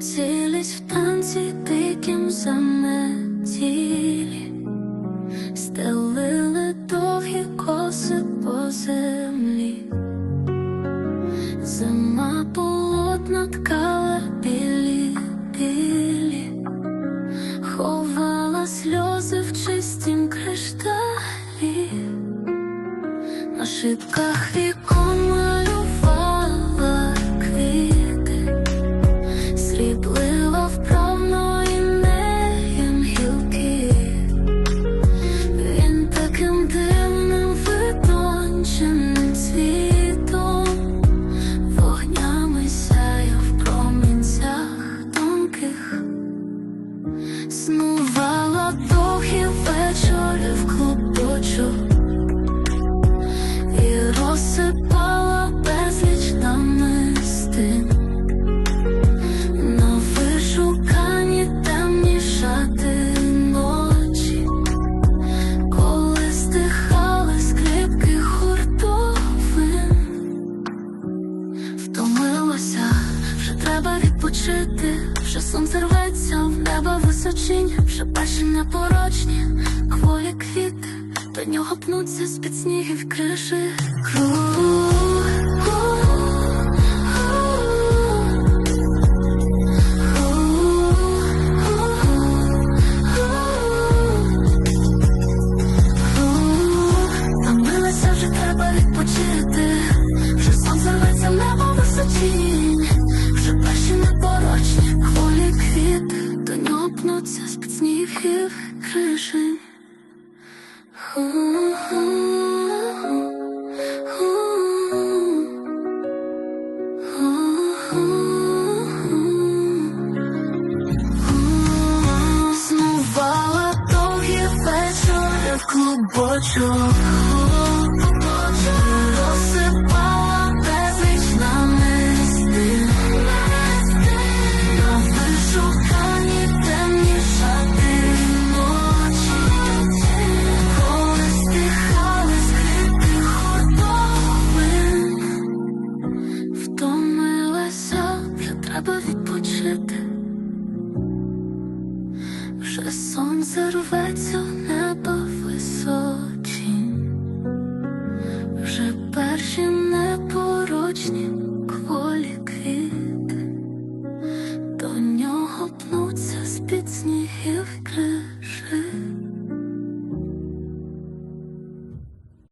цілись в танці диким заметілі, стелили довгі коси по землі, зима полотна ткала білі білі, ховала сльози в чистім кришталі, на шибках віку. Клубочок і розсипала безліч намистин. На вишукані темні ночі, коли стихали скрипки хуртовин. Втомилося, вже треба відпочити, вже сонце рветься в небо височинь, вже перші непорочні кволі квіти, до нього пнуться з-під снігів криші. Круг, вже треба відпочити, вже сонце рветься небо височінь, вже перші непорочні хвилі квіти, до нього пнуться з-під снігів кришень. Снувала довгі вечори в клубочок відпочити вже сонце рветься небо